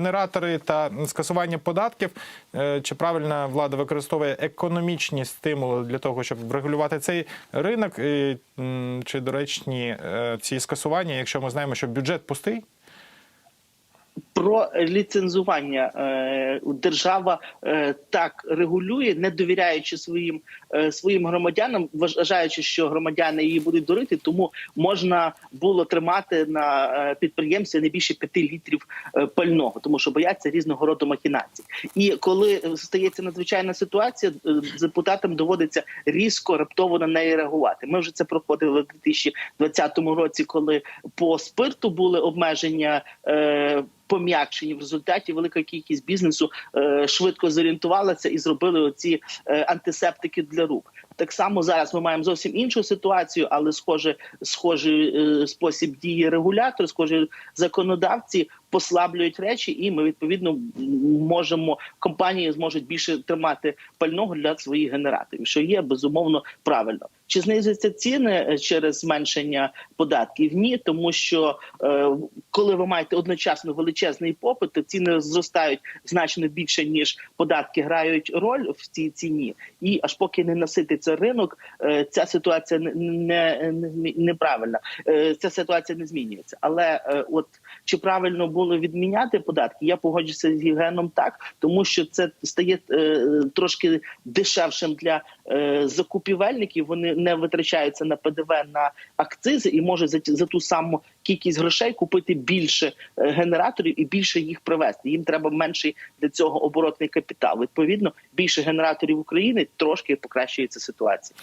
Генератори та скасування податків. Е, Чи правильно влада використовує економічні стимули для того, щоб врегулювати цей ринок? Чи доречні е, ці скасування, якщо ми знаємо, що бюджет пустий? Про ліцензування е, держава е, так регулює, не довіряючи своїм е, своїм громадянам, вважаючи, що громадяни її будуть дурити, тому можна було тримати на підприємстві не більше 5 літрів пального, тому що бояться різного роду махінацій. І коли стається надзвичайна ситуація, депутатам доводиться різко раптово на неї реагувати. Ми вже це проходили в 2020 році, коли по спирту були обмеження. Пом'якшені в результаті велика кількість бізнесу е, швидко зорієнтувалася і зробили оці е, антисептики для рук. Так само зараз ми маємо зовсім іншу ситуацію, але схоже, схожий е, спосіб дії регулятор, схожі законодавці послаблюють речі, і ми відповідно можемо компанії зможуть більше тримати пального для своїх генераторів, що є безумовно правильно. Чи знизяться ціни е, через зменшення податків? Ні, тому що е, коли ви маєте одночасно величезний попит, то ціни зростають значно більше ніж податки грають роль в цій ціні, і аж поки не насититься ринок, е, ця ситуація не, не, не неправильна. Е, ця ситуація не змінюється. Але е, от чи правильно було відміняти податки? Я погоджуся з Євгеном так, тому що це стає е, трошки дешевшим для е, закупівельників. Вони не витрачаються на ПДВ на акцизи і можуть за, за ту саму кількість грошей купити більше е, генераторів і більше їх привезти. Їм треба менший для цього оборотний капітал. Відповідно, більше генераторів України трошки покращується ситуація.